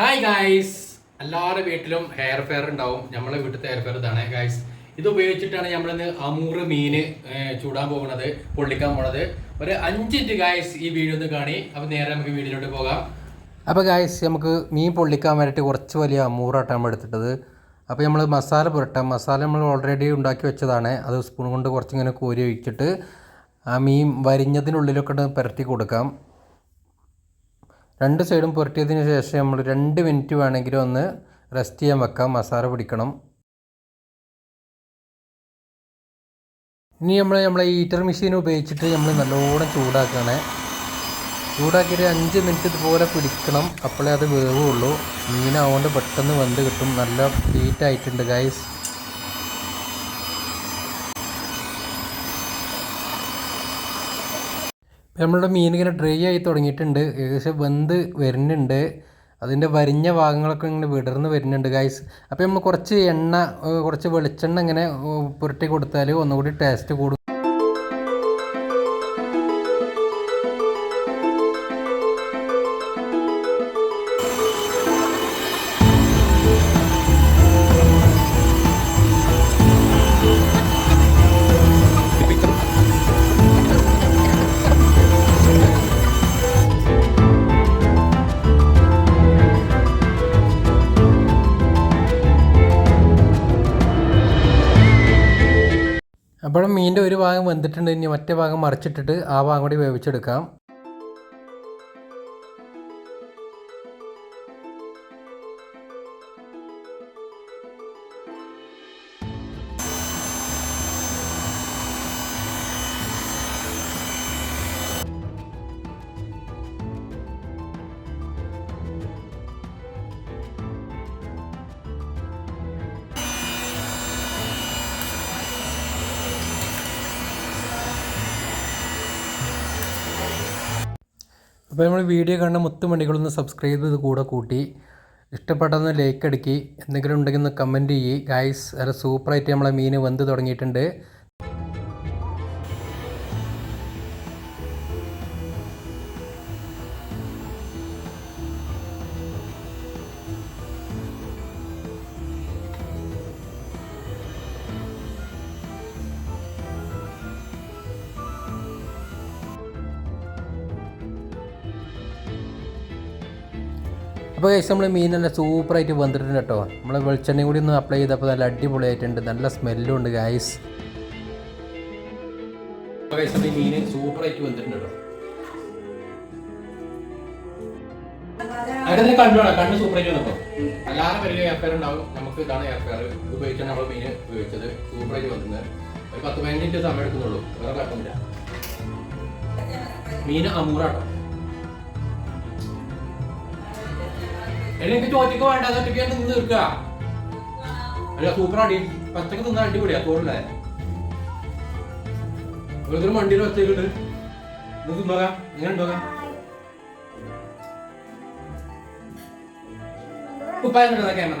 Hi guys എല്ലാവരുടെ വീട്ടിലും hair fair ഉണ്ടാവും. നമ്മളെ വീട്ടിലത്തെ ഹെയർ ഫെയർ ഇതാണ്. ഗായ്സ് ഇത് ഉപയോഗിച്ചിട്ടാണ് നമ്മളിന്ന് അമൂറ് മീന് ചൂടാൻ പോകുന്നത് പൊള്ളിക്കാൻ പോണത്. ഒരു അഞ്ചിറ്റ് ഗായ്സ് ഈ വീഡിയോ ഒന്ന് കാണി. അപ്പോൾ നേരെ നമുക്ക് വീഡിയോയിലോട്ട് പോകാം. അപ്പോൾ ഗായ്സ് നമുക്ക് മീൻ പൊള്ളിക്കാൻ വേണ്ടിയിട്ട് കുറച്ച് വലിയ അമൂറാട്ടാണ് എടുത്തിട്ടത്. അപ്പോൾ നമ്മൾ മസാല പുരട്ടാം. മസാല നമ്മൾ ഓൾറെഡി ഉണ്ടാക്കി വെച്ചതാണ്. അത് സ്പൂൺ കൊണ്ട് കുറച്ചിങ്ങനെ കോരി ഒഴിച്ചിട്ട് ആ മീൻ വരിഞ്ഞതിനുള്ളിലൊക്കെ പുരട്ടി കൊടുക്കാം. രണ്ട് സൈഡും പുരട്ടിയതിന് ശേഷം നമ്മൾ രണ്ട് മിനിറ്റ് വേണമെങ്കിലും ഒന്ന് റെസ്റ്റ് ചെയ്യാൻ വെക്കാം. മസാല പിടിക്കണം. ഇനി നമ്മൾ നമ്മളെ ഹീറ്റർ മെഷീൻ ഉപയോഗിച്ചിട്ട് നമ്മൾ നല്ലോണം ചൂടാക്കണേ ചൂടാക്കിയിട്ട് അഞ്ച് മിനിറ്റ് ഇതുപോലെ പിടിക്കണം. അപ്പോഴേ അത് വേവുള്ളൂ. മീനാവുകൊണ്ട് പെട്ടെന്ന് വെന്ത് കിട്ടും. നല്ല ഹീറ്റായിട്ടുണ്ട് ഗൈസ് നമ്മളുടെ മീൻ ഇങ്ങനെ ഡ്രൈ ആയി തുടങ്ങിയിട്ടുണ്ട്. ഏകദേശം വെന്ത് വരുന്നുണ്ട്. അതിന്റെ വരിഞ്ഞ ഭാഗങ്ങളൊക്കെ ഇങ്ങനെ വിടർന്ന് വരുന്നുണ്ട് ഗൈസ് അപ്പോൾ നമ്മൾ കുറച്ച് എണ്ണ കുറച്ച് വെളിച്ചെണ്ണ ഇങ്ങനെ പുരട്ടി കൊടുത്താൽ ഒന്നുകൂടി ടേസ്റ്റ് കൂടും. അപ്പോൾ മീനിന്റെ ഒരു ഭാഗം വെന്തിട്ടുണ്ട് ഇനി മറ്റേ ഭാഗം മറിച്ചിട്ടിട്ട് ആ ഭാഗം കൂടി വേവിച്ചെടുക്കാം. അപ്പോൾ നമ്മൾ വീഡിയോ കാണുന്ന മുത്തുമണികളൊന്ന് സബ്സ്ക്രൈബ് ചെയ്ത് കൂടെ കൂട്ടി. ഇഷ്ടപ്പെട്ടൊന്ന് ലൈക്ക് അടിക്കി. എന്തെങ്കിലും ഉണ്ടെങ്കിൽ ഒന്ന് കമന്റ് ചെയ്യ്. ഗായ്സ് വേറെ സൂപ്പറായിട്ട് നമ്മളെ മീൻ വെന്ത് തുടങ്ങിയിട്ടുണ്ട്. അപ്പോൾ കഴിച്ച് നമ്മൾ മീൻ നല്ല സൂപ്പറായിട്ട് വന്നിട്ടുണ്ട് കേട്ടോ. നമ്മൾ വെളിച്ചെണ്ണയും കൂടി ഒന്ന് അപ്ലൈ ചെയ്തപ്പോൾ നല്ല അടിപൊളിയായിട്ടുണ്ട്. നല്ല സ്മെല്ലും ഉണ്ട് ഗായ്സ് മീൻ സൂപ്പറായിട്ട് വന്നിട്ടുണ്ട് കേട്ടോ. അതിന് കണ്ണുവേണം കണ്ണ് സൂപ്പറായിട്ട് വന്നപ്പോൾ അല്ലാതെ വലിയ എയർഫെയർ ഉണ്ടാവും. നമുക്ക് ഇതാണ് എയർഫെയർ ഉപയോഗിച്ചാണ് നമ്മൾ മീൻ ഉപയോഗിച്ചത്. സൂപ്പറായിട്ട് വന്നിട്ടുണ്ട്. ഒരു പത്ത് പതിനഞ്ച് മിനിറ്റ് സമയം എടുക്കുന്നുള്ളൂ. വേറെ കുഴപ്പമില്ല മീൻ അമൂറാട്ടോ. എനിക്ക് ചോദിക്കുക വേണ്ട അതൊക്കെ നിന്ന് തീർക്കുക. അല്ല സൂപ്പർ അടി പച്ചക്ക് തിന്നാൻ അടിപൊളിയാ തോടില്ലേ ഒരു വണ്ടിയിൽ വെച്ചേക്കുണ്ട് നമുക്ക് നോക്കാം ഇങ്ങനെ നോക്കാം കുപ്പായം കിട്ടുന്ന ക്യാമറ